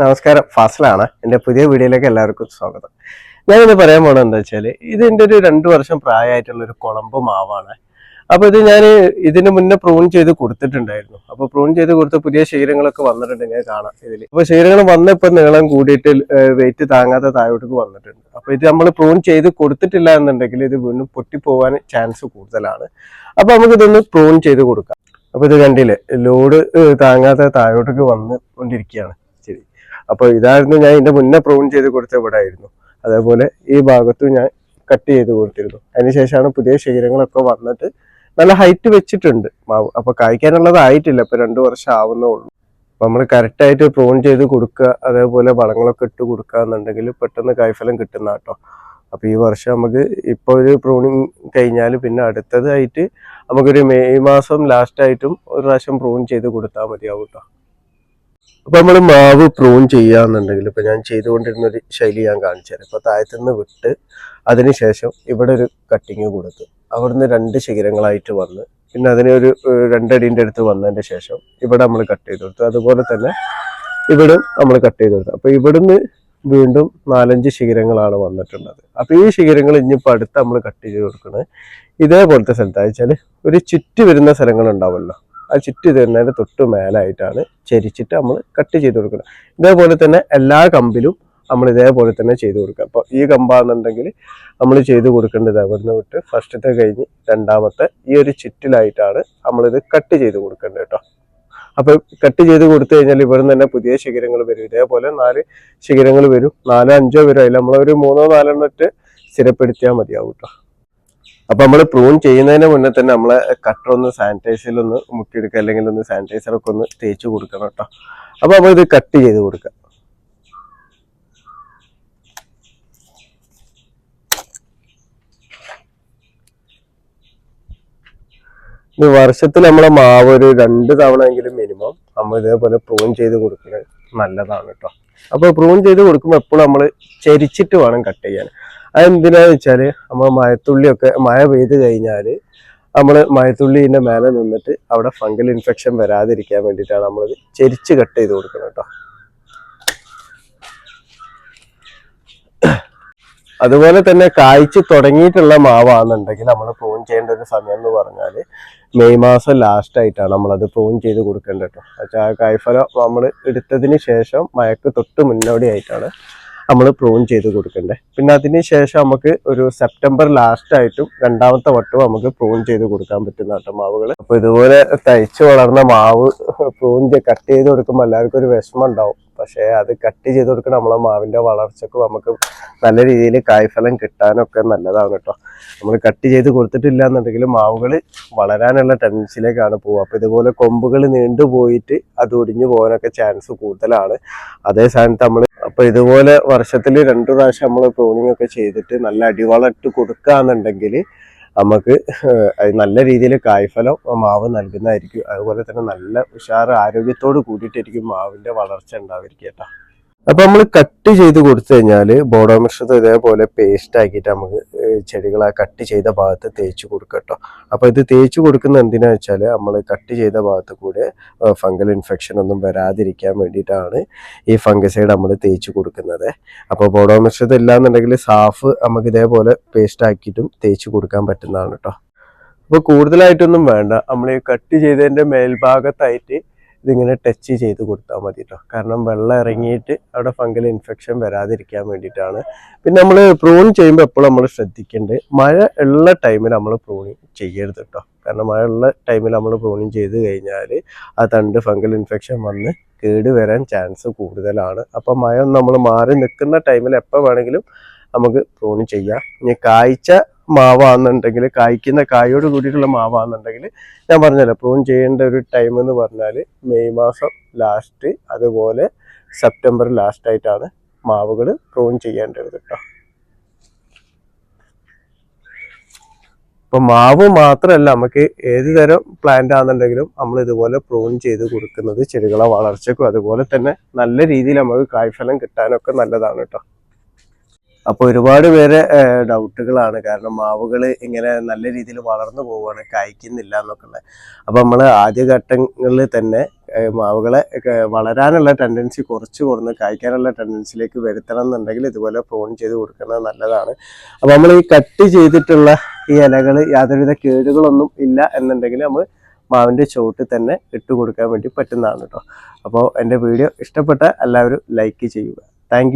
നമസ്കാരം ഫാസിലാണ്. എന്റെ പുതിയ വീഡിയോയിലേക്ക് എല്ലാവർക്കും സ്വാഗതം. ഞാനിത് പറയാൻ പോണത് എന്താ വെച്ചാൽ എന്റെ ഒരു രണ്ട് വർഷം പ്രായമായിട്ടുള്ള ഒരു കുളമ്പ് മാവാണ്. അപ്പോൾ ഇത് ഞാൻ ഇതിന് മുന്നേ പ്രൂൺ ചെയ്ത് കൊടുത്തിട്ടുണ്ടായിരുന്നു. അപ്പോൾ പ്രൂൺ ചെയ്ത് കൊടുത്ത പുതിയ ശീരങ്ങളൊക്കെ വന്നിട്ടുണ്ട് ഞാൻ കാണാം ഇതിൽ അപ്പോൾ ശീലങ്ങൾ വന്നപ്പോൾ നീളം കൂടിയിട്ട് വെയിറ്റ് താങ്ങാത്ത താഴോട്ടേക്ക് വന്നിട്ടുണ്ട്. അപ്പോൾ ഇത് നമ്മൾ പ്രൂൺ ചെയ്ത് കൊടുത്തിട്ടില്ല എന്നുണ്ടെങ്കിൽ ഇത് വീണ്ടും പൊട്ടിപ്പോവാൻ ചാൻസ് കൂടുതലാണ്. അപ്പോൾ നമുക്ക് ഇതൊന്ന് പ്രൂൺ ചെയ്ത് കൊടുക്കാം. അപ്പോൾ ഇത് കണ്ടില്ലേ ലോഡ് താങ്ങാത്ത താഴോട്ടേക്ക് വന്നുകൊണ്ടിരിക്കുകയാണ് ശരി അപ്പൊ ഇതായിരുന്നു ഞാൻ ഇതിന്റെ മുന്നേ പ്രൂൺ ചെയ്ത് കൊടുത്ത ഇവിടെ ആയിരുന്നു അതേപോലെ ഈ ഭാഗത്തും ഞാൻ കട്ട് ചെയ്ത് കൊടുത്തിരുന്നു. അതിനുശേഷമാണ് പുതിയ ശരീരങ്ങളൊക്കെ വന്നിട്ട് നല്ല ഹൈറ്റ് വെച്ചിട്ടുണ്ട് മാവ്. അപ്പൊ കായ്ക്കാനുള്ളതായിട്ടില്ല ഇപ്പോൾ ഇപ്പൊ രണ്ടു വർഷം ആവുന്നേ ഉള്ളൂ. അപ്പൊ നമ്മൾ കറക്റ്റായിട്ട് പ്രൂൺ ചെയ്ത് കൊടുക്കുക അതേപോലെ വളങ്ങളൊക്കെ ഇട്ട് കൊടുക്കുക എന്നുണ്ടെങ്കിൽ പെട്ടെന്ന് കായ്ഫലം കിട്ടുന്ന കേട്ടോ. അപ്പൊ ഈ വർഷം നമുക്ക് ഇപ്പൊ ഒരു പ്രൂണിങ് കഴിഞ്ഞാൽ പിന്നെ അടുത്തതായിട്ട് നമുക്കൊരു മെയ് മാസം ലാസ്റ്റായിട്ടും ഒരു പ്രാവശ്യം പ്രൂൺ ചെയ്ത് കൊടുത്താൽ മതിയാവും കേട്ടോ. അപ്പൊ നമ്മൾ മാവ് പ്രൂൺ ചെയ്യാന്നുണ്ടെങ്കിൽ ഇപ്പൊ ഞാൻ ചെയ്തുകൊണ്ടിരുന്ന ഒരു ശൈലി ഞാൻ കാണിച്ചു തരാം. ഇപ്പൊ താഴത്തുനിന്ന് വിട്ട് അതിനുശേഷം ഇവിടെ ഒരു കട്ടിങ് കൊടുത്ത്. അവിടുന്ന് രണ്ട് ശിഖരങ്ങളായിട്ട് വന്ന് പിന്നെ അതിനെ ഒരു രണ്ടടീന്റെ അടുത്ത് വന്നതിന്റെ ശേഷം ഇവിടെ നമ്മൾ കട്ട് ചെയ്ത് കൊടുത്തു. അതുപോലെ തന്നെ ഇവിടും നമ്മൾ കട്ട് ചെയ്ത് കൊടുത്തു. അപ്പൊ ഇവിടുന്ന് വീണ്ടും നാലഞ്ച് ശിഖരങ്ങളാണ് വന്നിട്ടുള്ളത്. അപ്പൊ ഈ ശിഖരങ്ങൾ ഇനിയിപ്പോൾ അടുത്ത് നമ്മൾ കട്ട് ചെയ്ത് കൊടുക്കുന്നത് ഇതേപോലത്തെ സ്ഥലത്ത് വെച്ചാൽ ഒരു ചുറ്റി വരുന്ന സ്ഥലങ്ങൾ ആ ചുറ്റി തരുന്നതിന്റെ തൊട്ട് മേലായിട്ടാണ് ചരിച്ചിട്ട് നമ്മൾ കട്ട് ചെയ്ത് കൊടുക്കുന്നത്. ഇതേപോലെ തന്നെ എല്ലാ കമ്പിലും നമ്മൾ ഇതേപോലെ തന്നെ ചെയ്ത് കൊടുക്കുക. അപ്പോൾ ഈ കമ്പാണെന്നുണ്ടെങ്കിൽ നമ്മൾ ചെയ്ത് കൊടുക്കേണ്ടത് അവിടുന്ന് വിട്ട് ഫസ്റ്റത്തെ കഴിഞ്ഞ് രണ്ടാമത്തെ ഈ ഒരു ചുറ്റിലായിട്ടാണ് നമ്മളിത് കട്ട് ചെയ്ത് കൊടുക്കേണ്ടത് കേട്ടോ. അപ്പൊ കട്ട് ചെയ്ത് കൊടുത്തു കഴിഞ്ഞാൽ ഇവിടുന്ന് തന്നെ പുതിയ ശിഖരങ്ങൾ വരും. ഇതേപോലെ നാല് ശിഖരങ്ങൾ വരും. നാലോ അഞ്ചോ വരും. അതിൽ നമ്മളൊരു മൂന്നോ നാലെണ്ണിട്ട് സ്ഥിരപ്പെടുത്തിയാൽ മതിയാവും കേട്ടോ. അപ്പൊ നമ്മൾ പ്രൂൺ ചെയ്യുന്നതിന് മുന്നേ തന്നെ നമ്മളെ കട്ടർ ഒന്ന് സാനിറ്റൈസറിൽ ഒന്ന് മുക്കിയെടുക്കുക അല്ലെങ്കിൽ ഒന്ന് സാനിറ്റൈസർ ഒക്കെ ഒന്ന് തേച്ച് കൊടുക്കണം കേട്ടോ അപ്പൊ നമ്മൾ ഇത് കട്ട് ചെയ്ത് കൊടുക്കുക. ഇത് വർഷത്തിൽ നമ്മളെ മാവ് ഒരു രണ്ട് തവണ എങ്കിലും മിനിമം നമ്മൾ ഇതേപോലെ പ്രൂൺ ചെയ്ത് കൊടുക്കുന്നത് നല്ലതാണ് കേട്ടോ അപ്പൊ പ്രൂൺ ചെയ്ത് കൊടുക്കുമ്പോൾ എപ്പോഴും നമ്മൾ ചരിച്ചിട്ട് വേണം കട്ട് ചെയ്യാൻ. അതെന്തിനാന്ന് വെച്ചാൽ നമ്മൾ മഴത്തുള്ളിയൊക്കെ മഴ പെയ്ത് കഴിഞ്ഞാൽ നമ്മൾ മഴത്തുള്ളീന്റെ മേലെ നിന്നിട്ട് അവിടെ ഫംഗൽ ഇൻഫെക്ഷൻ വരാതിരിക്കാൻ വേണ്ടിയിട്ടാണ് നമ്മളത് ചെരിച്ച് കട്ട് ചെയ്ത് കൊടുക്കുന്നത് കേട്ടോ. അതുപോലെ തന്നെ കായ്ച്ചു തുടങ്ങിയിട്ടുള്ള മാവാണെന്നുണ്ടെങ്കിൽ നമ്മൾ പ്രൂൺ ചെയ്യേണ്ട ഒരു സമയം എന്ന് പറഞ്ഞാൽ മെയ് മാസം ലാസ്റ്റ് ആയിട്ടാണ് നമ്മളത് പ്രൂൺ ചെയ്ത് കൊടുക്കേണ്ടത് കേട്ടോ. വെച്ചാൽ കായ്ഫലം നമ്മൾ എടുത്തതിന് ശേഷം മയക്ക് തൊട്ട് മുന്നോടിയായിട്ടാണ് നമ്മൾ പ്രൂൺ ചെയ്ത് കൊടുക്കണ്ടേ. പിന്നെ അതിന് ശേഷം നമുക്ക് ഒരു സെപ്റ്റംബർ ലാസ്റ്റ് ആയിട്ടും രണ്ടാമത്തെ വട്ടവും നമുക്ക് പ്രൂൺ ചെയ്ത് കൊടുക്കാൻ പറ്റുന്ന കേട്ടോ മാവുകൾ അപ്പൊ ഇതുപോലെ തയ്ച്ചു വളർന്ന മാവ് പ്രൂൺ കട്ട് ചെയ്ത് കൊടുക്കുമ്പോൾ എല്ലാവർക്കും ഒരു വിഷമം ഉണ്ടാവും. പക്ഷേ അത് കട്ട് ചെയ്ത് കൊടുക്കണം നമ്മളെ മാവിന്റെ വളർച്ചക്കും നമുക്ക് നല്ല രീതിയിൽ കായ്ഫലം കിട്ടാനൊക്കെ നല്ലതാണ് കേട്ടോ. നമ്മൾ കട്ട് ചെയ്ത് കൊടുത്തിട്ടില്ല എന്നുണ്ടെങ്കിൽ മാവുകൾ വളരാനുള്ള ടെൻഡൻസിയിലേക്കാണ് പോവുക. അപ്പോൾ ഇതുപോലെ കൊമ്പുകൾ നീണ്ടുപോയിട്ട് അത് ഒടിഞ്ഞു പോകാനൊക്കെ ചാൻസ് കൂടുതലാണ്. അതേ സ്ഥാനത്ത് നമ്മൾ അപ്പൊ ഇതുപോലെ വർഷത്തിൽ രണ്ടു പ്രാവശ്യം നമ്മൾ പ്രൂണിംഗ് ഒക്കെ ചെയ്തിട്ട് നല്ല അടിവളട്ട് കൊടുക്കുകയെന്നുണ്ടെങ്കിൽ നമുക്ക് നല്ല രീതിയിൽ കായ്ഫലം മാവ് നൽകുന്നതായിരിക്കും. അതുപോലെ തന്നെ നല്ല ഉഷാറ് ആരോഗ്യത്തോട് കൂടിയിട്ടായിരിക്കും മാവിന്റെ വളർച്ച ഉണ്ടാവുക. കേട്ടോ അപ്പൊ നമ്മൾ കട്ട് ചെയ്ത് കൊടുത്തു കഴിഞ്ഞാൽ ബോഡോമിശ്രത്തെ ഇതേപോലെ പേസ്റ്റ് ആക്കിയിട്ട് നമുക്ക് ചെടികൾ ചെടികളെ കട്ട് ചെയ്ത ഭാഗത്ത് തേച്ച് കൊടുക്കട്ടോ കേട്ടോ അപ്പൊ ഇത് തേച്ച് കൊടുക്കുന്ന എന്തിനാ വെച്ചാൽ നമ്മൾ കട്ട് ചെയ്ത ഭാഗത്ത് കൂടെ ഫംഗൽ ഇൻഫെക്ഷൻ ഒന്നും വരാതിരിക്കാൻ വേണ്ടിയിട്ടാണ് ഈ ഫംഗസൈഡ് നമ്മൾ തേച്ച് കൊടുക്കുന്നത്. അപ്പോൾ മിശ്രിതം ഇല്ലാന്നുണ്ടെങ്കിൽ സാഫ് നമുക്ക് ഇതേപോലെ പേസ്റ്റ് ആക്കിയിട്ടും തേച്ച് കൊടുക്കാൻ പറ്റുന്നതാണ് കേട്ടോ അപ്പോൾ കൂടുതലായിട്ടൊന്നും വേണ്ട. നമ്മൾ ഈ കട്ട് ചെയ്തതിന്റെ മേൽഭാഗത്തായിട്ട് ഇതിങ്ങനെ ടച്ച് ചെയ്ത് കൊടുത്താൽ മതി കേട്ടോ കാരണം വെള്ളം ഇറങ്ങിയിട്ട് അവിടെ ഫംഗൽ ഇൻഫെക്ഷൻ വരാതിരിക്കാൻ വേണ്ടിയിട്ടാണ്. പിന്നെ നമ്മൾ പ്രൂൺ ചെയ്യുമ്പോൾ എപ്പോഴും നമ്മൾ ശ്രദ്ധിക്കേണ്ടത് മഴ ഉള്ള ടൈമിൽ നമ്മൾ പ്രൂണിങ് ചെയ്യരുത് കേട്ടോ കാരണം മഴ ഉള്ള ടൈമിൽ നമ്മൾ പ്രൂണിങ് ചെയ്ത് കഴിഞ്ഞാൽ ആ തണ്ട് ഫംഗൽ ഇൻഫെക്ഷൻ വന്ന് കേട് വരാൻ ചാൻസ് കൂടുതലാണ്. അപ്പോൾ മഴ നമ്മൾ മാറി നിൽക്കുന്ന ടൈമിൽ എപ്പോൾ വേണമെങ്കിലും നമുക്ക് പ്രൂൺ ചെയ്യാം. ഇനി കായ്ച്ച മാവാണെന്നുണ്ടെങ്കിൽ കായ്ക്കുന്ന കായോട് കൂടിയിട്ടുള്ള മാവാണെന്നുണ്ടെങ്കിൽ ഞാൻ പറഞ്ഞല്ലോ പ്രൂൺ ചെയ്യേണ്ട ഒരു ടൈം എന്ന് പറഞ്ഞാൽ മെയ് മാസം ലാസ്റ്റ് അതുപോലെ സെപ്റ്റംബർ ലാസ്റ്റ് ആയിട്ടാണ് മാവുകൾ പ്രൂൺ ചെയ്യേണ്ടത് കേട്ടോ ഇപ്പൊ മാവ് മാത്രമല്ല നമുക്ക് ഏത് തരം പ്ലാന്റ് ആണെന്നുണ്ടെങ്കിലും നമ്മൾ ഇതുപോലെ പ്രൂൺ ചെയ്ത് കൊടുക്കുന്നത് ചെടികളെ വളർച്ചയ്ക്കും അതുപോലെ തന്നെ നല്ല രീതിയിൽ നമുക്ക് കായ്ഫലം കിട്ടാനൊക്കെ നല്ലതാണ് കേട്ടോ അപ്പോൾ ഒരുപാട് പേര് ഡൗട്ടുകളാണ്. കാരണം മാവുകൾ ഇങ്ങനെ നല്ല രീതിയിൽ വളർന്നു പോവുകയാണ് കായ്ക്കുന്നില്ല എന്നൊക്കെ അപ്പോൾ നമ്മൾ ആദ്യഘട്ടങ്ങളിൽ തന്നെ മാവുകളെ വളരാനുള്ള ടെൻഡൻസി കുറച്ച് കുറഞ്ഞ് കായ്ക്കാനുള്ള ടെൻഡൻസിയിലേക്ക് വരുത്തണം എന്നുണ്ടെങ്കിൽ ഇതുപോലെ പ്രോൺ ചെയ്ത് കൊടുക്കുന്നത് നല്ലതാണ്. അപ്പോൾ നമ്മൾ ഈ കട്ട് ചെയ്തിട്ടുള്ള ഈ ഇലകൾ യാതൊരുവിധ കേടുകളൊന്നും ഇല്ല എന്നുണ്ടെങ്കിൽ നമ്മൾ മാവിന്റെ ചുവട്ടിൽ തന്നെ ഇട്ട് കൊടുക്കാൻ വേണ്ടി പറ്റുന്നതാണ് കേട്ടോ അപ്പോൾ എന്റെ വീഡിയോ ഇഷ്ടപ്പെട്ട എല്ലാവരും ലൈക്ക് ചെയ്യുക. താങ്ക്